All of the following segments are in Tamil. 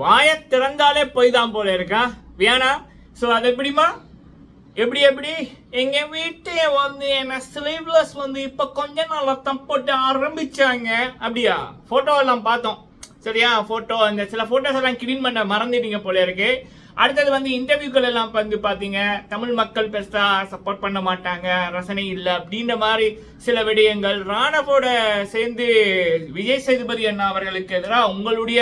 வாயை திறந்தாலே போய் தான் போல இருக்கா? வேணா ஸோ அது எப்படிமா எப்படி எப்படி? எங்க வீட்டை வந்து என்ன ஸ்லீவ்லெஸ் வந்து இப்ப கொஞ்ச நாள்ல தான் போட்டு ஆரம்பிச்சாங்க. அப்படியா? போட்டோ எல்லாம் பார்த்தோம். சரியா? போட்டோ அந்த சில போட்டோஸ் எல்லாம் கிளீன் பண்ண மறந்துட்டீங்க போல இருக்கு. அடுத்தது வந்து இன்டர்வியூக்கள் எல்லாம் வந்து பாத்தீங்க தமிழ் மக்கள் பெருசா சப்போர்ட் பண்ண மாட்டாங்க. ரசனை இல்லை அப்படின்ற மாதிரி சில விடயங்கள். ராணவோட சேர்ந்து விஜய் சேதுபதி அண்ணா அவர்களுக்கு எதிராக உங்களுடைய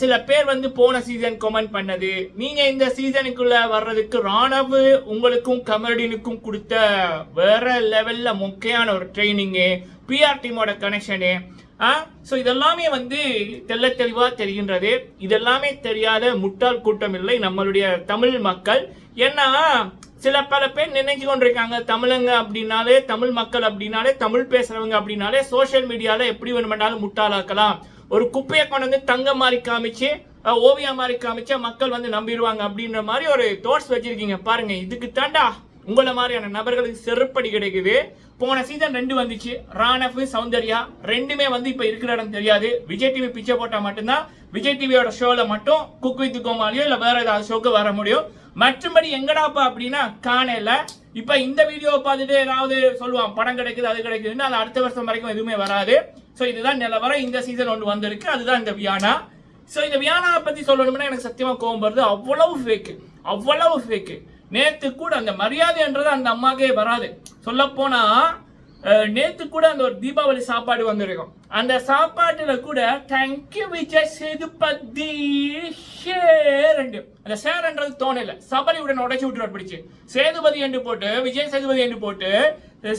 சில பேர் வந்து போன சீசன் கமெண்ட் பண்ணது. நீங்க இந்த சீசனுக்குள்ள வர்றதுக்கு ராணவ் உங்களுக்கும் கமரடினுக்கும் கொடுத்த வேற லெவல்ல முக்கியமான ஒரு ட்ரைனிங்கு பிஆர் டீமோட கனெக்ஷனு ஆ? ஸோ இதெல்லாமே வந்து தெள்ள தெளிவா தெரிகின்றது. இதெல்லாமே தெரியாத முட்டாள் கூட்டம் இல்லை நம்மளுடைய தமிழ் மக்கள். ஏன்னா சில பல பேர் நினைச்சு கொண்டிருக்காங்க தமிழங்க அப்படின்னாலே தமிழ் மக்கள் அப்படின்னாலே தமிழ் பேசுறவங்க அப்படின்னாலே சோஷியல் மீடியால எப்படி வேணுமென்றாலும் முட்டாளாக்கலாம். ஒரு குப்பையை கொண்டு வந்து தங்கம் மாதிரி காமிச்சு ஓவியம் ஓவியா மாதிரி காமிச்சா மக்கள் வந்து நம்பிடுவாங்க அப்படின்ற மாதிரி ஒரு தோட்ஸ் வச்சிருக்கீங்க. பாருங்க இதுக்கு தாண்டா உங்களை மாதிரியான நபர்களுக்கு செருப்படி கிடைக்குது. போன சீசன் ரெண்டு வந்துச்சு. ராணஃப் சௌந்தர்யா ரெண்டுமே வந்து இப்ப இருக்கிற இடம் தெரியாது. விஜய் டிவி பிச்சை போட்டா மட்டும்தான் விஜய் டிவியோட ஷோல மட்டும் குக் வித் கோமாலியோ இல்ல வேற ஏதாவது ஷோக்கு வர முடியும். மற்றபடி எங்கடாப்பா அப்படின்னா காணல இப்ப இந்த வீடியோவை பார்த்துட்டு ஏதாவது சொல்லுவான் படம் கிடைக்குது அது கிடைக்குதுன்னு அது அடுத்த வருஷம் வரைக்கும் எதுவுமே வராது. ஸோ இதுதான் நிலவரம் இந்த சீசன் ஒன்று வந்திருக்கு. அதுதான் இந்த வியானா. ஸோ இந்த வியானாவை பற்றி சொல்லணும்னா எனக்கு சத்தியமாக கோவம் வருது. அவ்வளவு ஃபேக்கு அவ்வளவு ஃபேக்கு நேற்று கூட அந்த மரியாதைன்றது அந்த அம்மாக்கே வராது. சொல்லப்போனால் நேற்று கூட அந்த ஒரு தீபாவளி சாப்பாடு வந்திருக்கும். அந்த சாப்பாட்டில் கூட தேங்க்யூ விஜய் சேதுபதி. அந்த ஷேர்ன்றது தோணல. சபரியுடன் உடைச்சு விட்டு பிடிச்சு. சேதுபதி என்று போட்டு விஜய் சேதுபதி என்று போட்டு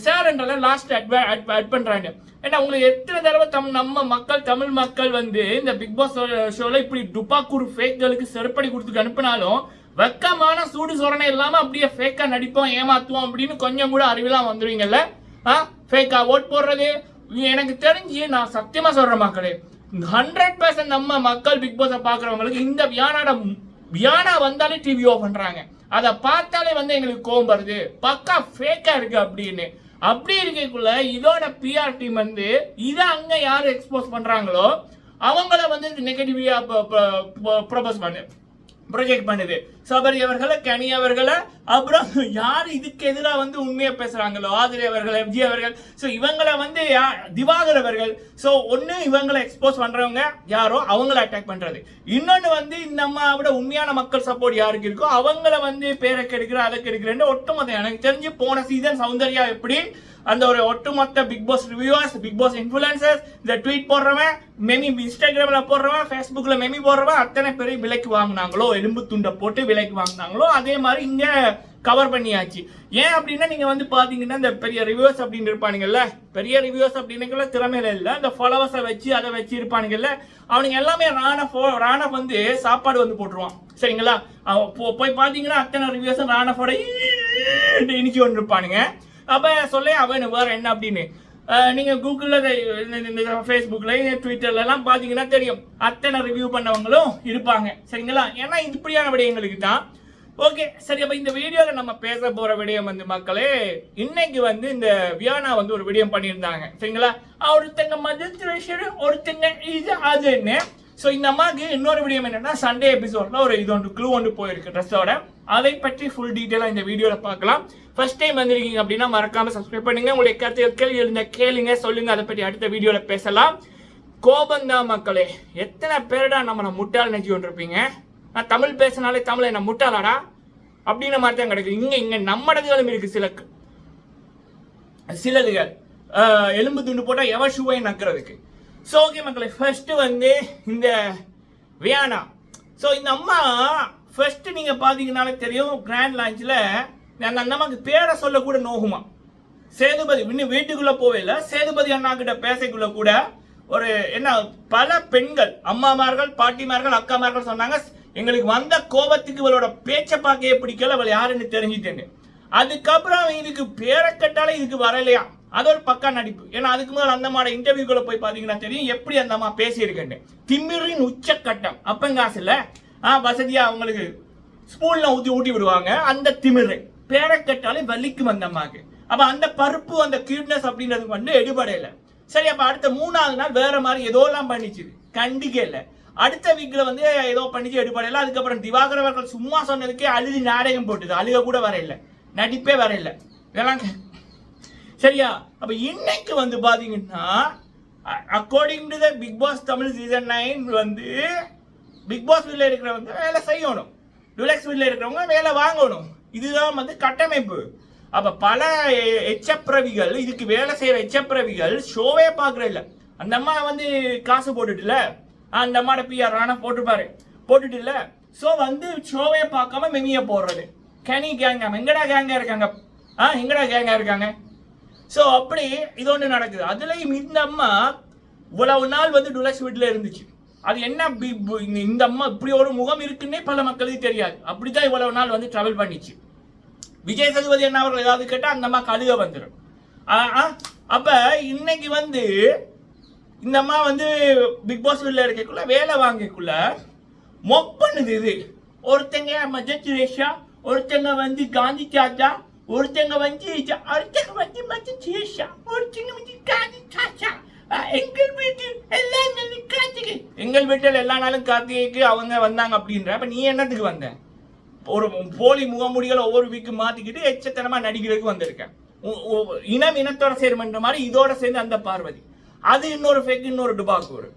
சேரன்றத லாஸ்ட் அட் பண்றாங்க. ஏன்னா உங்களுக்கு எத்தனை தடவை தம் நம்ம மக்கள் தமிழ் மக்கள் வந்து இந்த பிக் பாஸ் ஷோல இப்படி டுப்பாக்கூர் ஃபேக்களுக்கு செருப்படி கொடுத்துட்டு அனுப்பினாலும் வெக்கமான சூடு சொரணை இல்லாம அப்படியே ஃபேக்கா நடிப்போம் ஏமாத்துவோம் அப்படின்னு கொஞ்சம் கூட அறிவிலாம் வந்துருவீங்கல்ல? ஆ? ஃபேக்கா ஓட் போடுறது? எனக்கு தெரிஞ்சு நான் சத்தியமா சொல்ற மக்களே ஹண்ட்ரட் பர்சன்ட் நம்ம மக்கள் பிக் பாஸை பாக்குறவங்களுக்கு இந்த வியானாட வியானா வந்தாலே டிவி ஓ பண்ணுறாங்க அதை பார்த்தாலே வந்து எங்களுக்கு கோவம் வருது. பக்கா ஃபேக்காக இருக்குது அப்படின்னு. அப்படி இருக்கக்குள்ள இதோட பிஆர் டீம் வந்து இதை அங்கே யார் எக்ஸ்போஸ் பண்ணுறாங்களோ அவங்கள வந்து நெகட்டிவியாக ப்ரொபோஸ் பண்ணு. ப்ரொஜெக்ட் பண்ணுது. சபரி அவர்களை கனி அவர்களை அப்புறம் யார் இதுக்கு எதிராக வந்து உண்மையை பேசுறாங்களோ ஆதிரி அவர்கள் எஃப்ஜி அவர்கள் ஸோ இவங்களை வந்து திவாகர் அவர்கள் ஸோ ஒன்று இவங்களை எக்ஸ்போஸ் பண்ணுறவங்க யாரோ அவங்கள அட்டாக் பண்ணுறது இன்னொன்று வந்து இந்த அம்மாவோட உண்மையான மக்கள் சப்போர்ட் யாருக்கு இருக்கோ அவங்கள வந்து பேரை கெடுக்கிற அதை கெடுக்கிறேன்னு ஒட்டுமொத்த எனக்கு தெரிஞ்சு போன சீசன் சௌந்தர்யா எப்படி அந்த ஒரு ஒட்டுமொத்த Bigg Boss reviewers Bigg Boss influencers இந்த ட்வீட் போடுறவன் மெமி இன்ஸ்டாகிராமில் போடுறவன் ஃபேஸ்புக்கில் மெமி போடுறவன் அத்தனை பேரையும் விலைக்கு வாங்கினாங்களோ எலும்பு துண்டை போட்டு விலைக்கு வாங்கினாங்களோ அதே மாதிரி இங்கே கவர் பண்ணியாச்சு ஏன் அப்படின்னா நீங்கள் வந்து பார்த்தீங்கன்னா இந்த பெரிய ரிவ்யூஸ் அப்படின்னு இருப்பானுங்கல்ல பெரிய ரிவ்யூஸ் அப்படின்னுக்குள்ள திறமையில இல்லை இந்த ஃபாலோவர்ஸை வச்சு அதை வச்சு இருப்பானுங்கல்ல அவனுங்க எல்லாமே ராணஃப் ராணஃப் வந்து சாப்பாடு வந்து போட்டுருவான் சரிங்களா அவன் போ- போய் பார்த்தீங்கன்னா அத்தனை ரிவ்யூஸும் ராணஃபோட இனிச்சு கொண்டு இருப்பானுங்க அப்ப சொல்ல அவன் வேற என்ன அப்படின்னு நீங்கள் நீங்க கூகுளில் ஃபேஸ்புக்கில் ட்விட்டர்லலாம் பார்த்தீங்கன்னா தெரியும். அத்தனை ரிவ்யூ பண்ணவங்களும் இருப்பாங்க. சரிங்களா? ஏன்னா இப்படியான விடயங்களுக்கு தான். ஓகே சரி அப்போ இந்த வீடியோவில் நம்ம பேச போகிற விடயம் வந்து மக்களே இன்னைக்கு வந்து இந்த வியானா வந்து ஒரு விடயம் பண்ணியிருந்தாங்க. சரிங்களா? ஒருத்தங்க மதுரேஸ்வரி ஒருத்தங்க இது அதுன்னு. ஸோ இந்த அம்மாவுக்கு இன்னொரு விடயம் என்னென்னா சண்டே எபிசோடில் ஒரு இது ஒன்று க்ளூ ஒன்று போயிருக்கு ட்ரெஸ்ஸோட அதை பற்றி ஃபுல் டீட்டெயிலாக இந்த வீடியோவில் பார்க்கலாம். ஃபர்ஸ்ட் டைம் வந்திருக்கீங்க அப்படின்னா மறக்காமல் சப்ஸ்கிரைப் பண்ணுங்க. உங்களுடைய கருத்துக்கள் கேள்வி இருந்த கேளுங்க சொல்லுங்க. அதை பற்றி அடுத்த வீடியோவில் பேசலாம். கோபந்தான் மக்களே. எத்தனை பேரடா நம்மளை முட்டாள் நினைச்சு கொண்டிருப்பீங்க? நான் தமிழ் பேசினாலே தமிழ் என்ன முட்டாளாடா? அப்படின்ற மாதிரி தான் கிடைக்கும் இங்கே இங்கே நம்மடங்களும் இருக்கு சில சிலதுகள். எலும்பு துண்டு போட்டால் எவன் ஷூவை நக்கிறதுக்கு? ஸோ ஓகே மக்களே ஃபர்ஸ்ட் வந்து இந்த வியானா ஸோ இந்த அம்மா ஃபஸ்ட்டு நீங்கள் பார்த்தீங்கனாலே தெரியும் கிராண்ட் லான்ச்சில் அந்த அந்த பேரை சொல்லக்கூட நோகுமா சேதுபதி இன்னும் போகவே இல்லை சேதுபதி அண்ணா கிட்ட பேசக்குள்ள கூட ஒரு என்ன பல பெண்கள் அம்மாமார்கள் பாட்டிமார்கள் அக்காமார்கள் சொன்னாங்க எங்களுக்கு வந்த கோபத்துக்கு இவளோட பேச்சை பார்க்கவே பிடிக்கல அவள் யாருன்னு தெரிஞ்சுட்டேன்னு. அதுக்கப்புறம் இதுக்கு பேரை கட்டாலும் இதுக்கு வரலையா? அது ஒரு பக்கா நடிப்பு. ஏன்னா அதுக்கு முதல் அந்த மாதிரி இன்டர்வியூக்குள்ள போய் பார்த்தீங்கன்னா தெரியும் எப்படி அந்த அம்மா பேசியிருக்கேன்னு. திமிரின் உச்சக்கட்டம் அப்பங்காசு இல்லை ஆ வசதியாக அவங்களுக்கு ஸ்பூனில் ஊற்றி ஊட்டி விடுவாங்க. அந்த திமிரு பேரை கேட்டாலே வலிக்கும் அந்த அப்போ அந்த பருப்பு அந்த கியூட்னஸ் அப்படின்றது வந்து எடுபடையில சரி அப்போ அடுத்த மூணாவது நாள் வேற மாதிரி ஏதோ எல்லாம் பண்ணிச்சு. கண்டிக்கல அடுத்த வீக்கில் வந்து ஏதோ பண்ணிச்சு எடுபடையில அதுக்கப்புறம் திவாகர் அவர்கள் சும்மா சொன்னதுக்கே அழுதி நாடகம் போட்டுது. அழுக கூட வரையில நடிப்பே வரையில இதெல்லாம் சரியா? அப்போ இன்னைக்கு வந்து பார்த்தீங்கன்னா according to the Bigg Boss Tamil season nine வந்து பிக் பாஸ் வீட்டில் இருக்கிறவங்க வேலை செய்யணும். டுலெக்ஸ் வீட்டில் இருக்கிறவங்க வேலை வாங்கணும். இதுதான் வந்து கட்டமைப்பு. அப்போ பல எ- எச்சப்பிரவிகள் இதுக்கு வேலை செய்கிற எச்சப்பிரவிகள் ஷோவே பாக்குற அந்த அம்மா வந்து காசு போட்டுட்டுல அந்த அம்மாட பிஆர் ஆனால் போட்டுப்பாரு போட்டுட்டு ஸோ வந்து ஷோவே பார்க்காம மெமிய போடுறது. கனி கேங்க எங்கடா கேங்க இருக்காங்க? ஆ எங்கடா கேங்க இருக்காங்க? ஸோ அப்படி இது ஒன்று நடக்குது. அதுலேயும் இந்த அம்மா இவ்வளவு நாள் வந்து டுலக்ஸ் வீட்டில் இருந்துச்சு. அது என்ன பு- இந்த- அம்மா இப்படி ஒரு முகம் இருக்குன்னே பல மக்களுக்கு தெரியாது. அப்படிதான் இவ்வளவு நாள் வந்து ட்ராவல் பண்ணிச்சு. விஜய் சதுபதி என்ன அவர்கள் ஏதாவது கேட்டால் அந்த அம்மா கழுக வந்துடும் அப்ப இன்னைக்கு வந்து இந்த அம்மா வந்து பிக் பாஸ் உள்ள இருக்கக்குள்ள வேலை வாங்கக்குள்ள மொப்பண்ணுது இது. ஒருத்தங்க மஜத் ரேஷா ஒருத்தங்க வந்து காந்தி சாச்சா ஒருத்தங்க வந்து ஒருத்தங்க வந்து மஜத் ரேஷா ஒருத்தங்க வந்து காந்தி சாச்சா அஹ், எங்கள் வீட்டில் எல்லா நாளும் கார்த்திகை எங்கள் வீட்டில் எல்லா நாளும் கார்த்திகைக்கு அவங்க வந்தாங்க அப்படின்ற அப்போ நீ என்னத்துக்கு வந்த? ஒரு போலி முகமூடிகளை ஒவ்வொரு வீக்கு மாற்றிக்கிட்டு எச்சத்தனமாக நடிக்கிறதுக்கு வந்திருக்கேன் இனம் இனத்தோட சேருமன்ற மாதிரி இதோட சேர்ந்து அந்த பார்வதி. அது இன்னொரு ஃபேக் இன்னொரு டுபாக்கூர்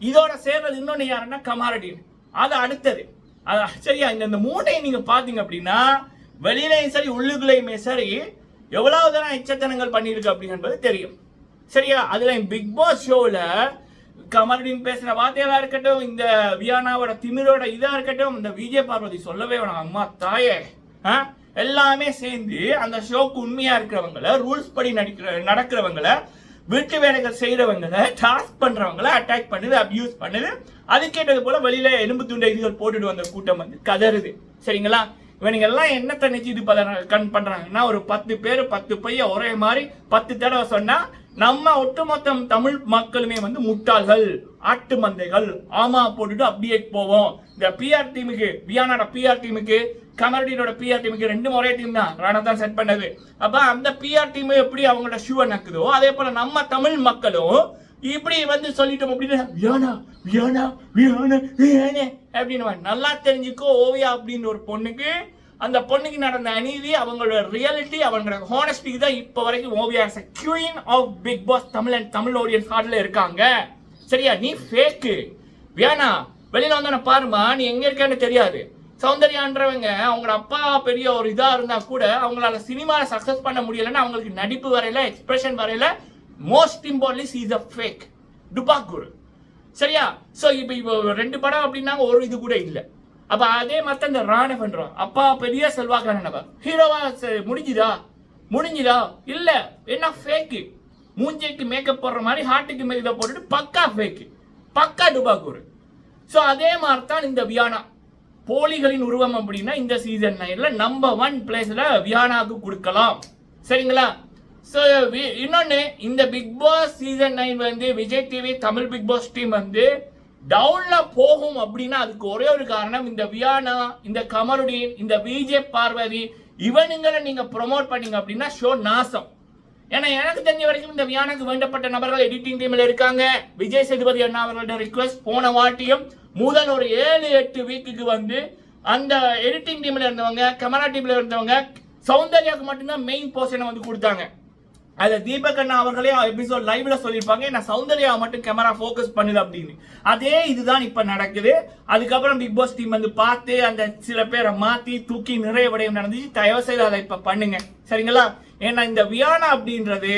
இதோட சேர்றது இன்னொன்று யாருன்னா கமாரடின் அது அடுத்தது. அது சரியா இந்த இந்த மூட்டையை நீங்கள் பார்த்தீங்க அப்படின்னா வெளியிலையும் சரி உள்ளுக்குள்ளேயுமே சரி எவ்வளவு தரம் எச்சத்தனங்கள் பண்ணியிருக்கு அப்படிங்கிறது தெரியும். சரியா? அதில் பிக் பாஸ் ஷோவில் கமர்டின் பேசுற வார்த்தைகளா இருக்கட்டும் இந்த வியானாவோட திமிரோட இதா இருக்கட்டும் இந்த விஜய் பார்வதி சொல்லவே வேணாம். அம்மா தாயே ஆ? எல்லாமே சேர்ந்து அந்த ஷோக்கு உண்மையா இருக்கிறவங்கள ரூல்ஸ் படி நடிக்கிற நடக்கிறவங்கள வீட்டு வேலைகள் செய்யறவங்கள டாஸ்க் பண்றவங்கள அட்டாக் பண்ணுது அபியூஸ் பண்ணுது. அது கேட்டது போல வெளியில எலும்பு துண்டை இதுகள் போட்டுட்டு வந்த கூட்டம் வந்து கதறுது. சரிங்களா? இவனுங்க எல்லாம் என்னத்தை நினைச்சு இது பண்ண கண் பண்றாங்கன்னா ஒரு பத்து பேர் பத்து பைய ஒரே மாதிரி பத்து தடவை சொன்னா நம்ம ஒட்டுமொத்தம் தமிழ் மக்களுமே வந்து முட்டாள்கள் ஆட்டு மந்தைகள் ஆமா போட்டுட்டு அப்படியே போவோம். இந்த பிஆர் டீமுக்கு வியானோட பிஆர் டீமுக்கு கமரடியோட பிஆர் டீமுக்கு ரெண்டு ஒரே டீம் தான். ராணா தான் செட் பண்ணது. அப்ப அந்த பிஆர் டீம் எப்படி அவங்களோட ஷூவை நக்குதோ அதே போல நம்ம தமிழ் மக்களும் இப்படி வந்து சொல்லிட்டோம் அப்படின்னு வியானா வியானா வியானா வியானே அப்படின்னு நல்லா தெரிஞ்சுக்கோ ஓவியா அப்படின்னு ஒரு பொண்ணுக்கு அந்த பொண்ணுக்கு நடந்த அநீதி அவங்களோட ரியாலிட்டி அவங்களோட ஹானஸ்டி தான் இப்போ வரைக்கும் Oviya queen of Bigg Boss Tamil and Tamil audience ஹார்டில் இருக்காங்க. சரியா? நீ ஃபேக்கு வேணா வெளியில் வந்தானே பாருமா நீ எங்கே இருக்கேன்னு தெரியாது. சௌந்தர்யான்றவங்க அவங்களோட அப்பா பெரிய ஒரு இதாக இருந்தால் கூட அவங்களால சினிமாவில் சக்ஸஸ் பண்ண முடியலைன்னா அவங்களுக்கு நடிப்பு வரையில எக்ஸ்பிரஷன் வரையில most importance is a fake டுபாக்கூர் சரியா? ஸோ இப்போ இப்போ ரெண்டு படம் அப்படின்னா ஒரு இது கூட இல்லை. அப்ப அதே மாதிரி தான் இந்த ராண பண்றோம். அப்பா பெரிய செல்வாக்க நபர். ஹீரோவா முடிஞ்சுதா? முடிஞ்சுதா? இல்ல என்ன ஃபேக்கு மூஞ்சிக்கு மேக்கப் போடுற மாதிரி ஹார்ட்டுக்கு மேக்கப் போட்டுட்டு பக்கா ஃபேக்கு பக்கா டுபாக்கூர் ஸோ அதே மாதிரி தான் இந்த வியானா போலிகளின் உருவம் அப்படின்னா இந்த சீசன் நைனில் நம்பர் ஒன் பிளேஸில் வியானாவுக்கு கொடுக்கலாம். சரிங்களா? ஸோ இன்னொன்று இந்த பிக் பாஸ் சீசன் நைன் வந்து Vijay TV Tamil Bigg Boss team வந்து டவுன்ல போகும் அப்படின்னா அதுக்கு ஒரே ஒரு காரணம் இந்த வியானா இந்த கமருடீன் இந்த விஜே பார்வதி இவனுங்களை நீங்க ப்ரொமோட் பண்ணீங்க அப்படின்னா ஷோ நாசம். ஏன்னா எனக்கு தெரிஞ்ச வரைக்கும் இந்த வியானுக்கு வேண்டப்பட்ட நபர்கள் எடிட்டிங் டீம்ல இருக்காங்க. விஜய் சேதுபதி அண்ணா அவர்களோட ரிக்வெஸ்ட் போன வாட்டியும் முதல் ஒரு ஏழு எட்டு வீக்குக்கு வந்து அந்த எடிட்டிங் டீம்ல இருந்தவங்க கமரா டீம்ல இருந்தவங்க சௌந்தர்யாவுக்கு மட்டும்தான் மெயின் போர்ஷனை வந்து கொடுத்தாங்க. அது தீபக் அண்ணா அவர்களே எபிசோட் லைவ்ல சொல்லியிருப்பாங்க நான் சௌந்தர்யா மட்டும் கேமரா ஃபோக்கஸ் பண்ணுது அப்படின்னு. அதே இதுதான் இப்போ நடக்குது. அதுக்கப்புறம் பிக் பாஸ் டீம் வந்து பார்த்து அந்த சில பேரை மாத்தி தூக்கி நிறைய விடயம் நடந்துச்சு. தயவு செய்து அதை இப்போ பண்ணுங்க. சரிங்களா? ஏன்னா இந்த வியானா அப்படின்றது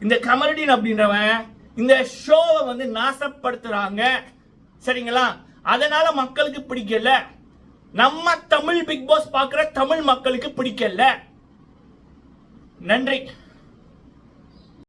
இந்த கமரடின் அப்படின்றவன் இந்த ஷோவை வந்து நாசப்படுத்துறாங்க. சரிங்களா? அதனால மக்களுக்கு பிடிக்கல. நம்ம தமிழ் பிக் பாஸ் பார்க்குற தமிழ் மக்களுக்கு பிடிக்கல. நன்றி.